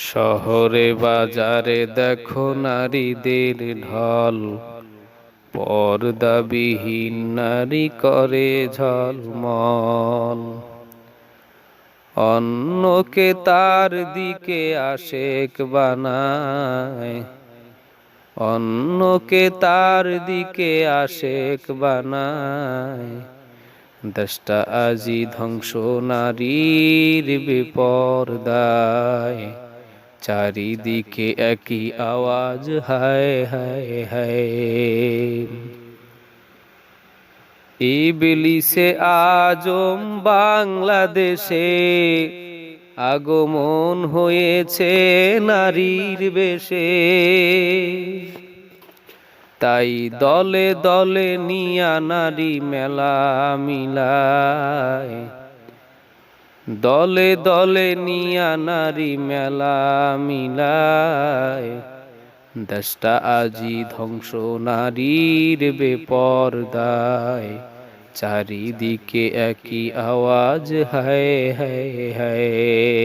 শহরে বাজারে দেখো নারীদের ঢল। পর্দাবিহীন নারী করে ঝলমল। অন্যকে তার দিকে আশেক বানায়। অন্যকে তার দিকে আশেক বানায়। দেশটা আজি ধ্বংস, নারীর বিপর্দায় চারিদিকে একই আওয়াজ, হায় হায় হায়। ইবলিসে আজম বাংলাদেশে আগমন হয়েছে নারীর বেশে। তাই দলে দলে নিয়া নারী মেলা মিলায়। দলে দলে নিয়া নারী মেলা মিলায়। দেশটা আজি ধ্বংস নারীর বেপর্দায়। চারিদিকে একই আওয়াজ, হায় হায় হায়।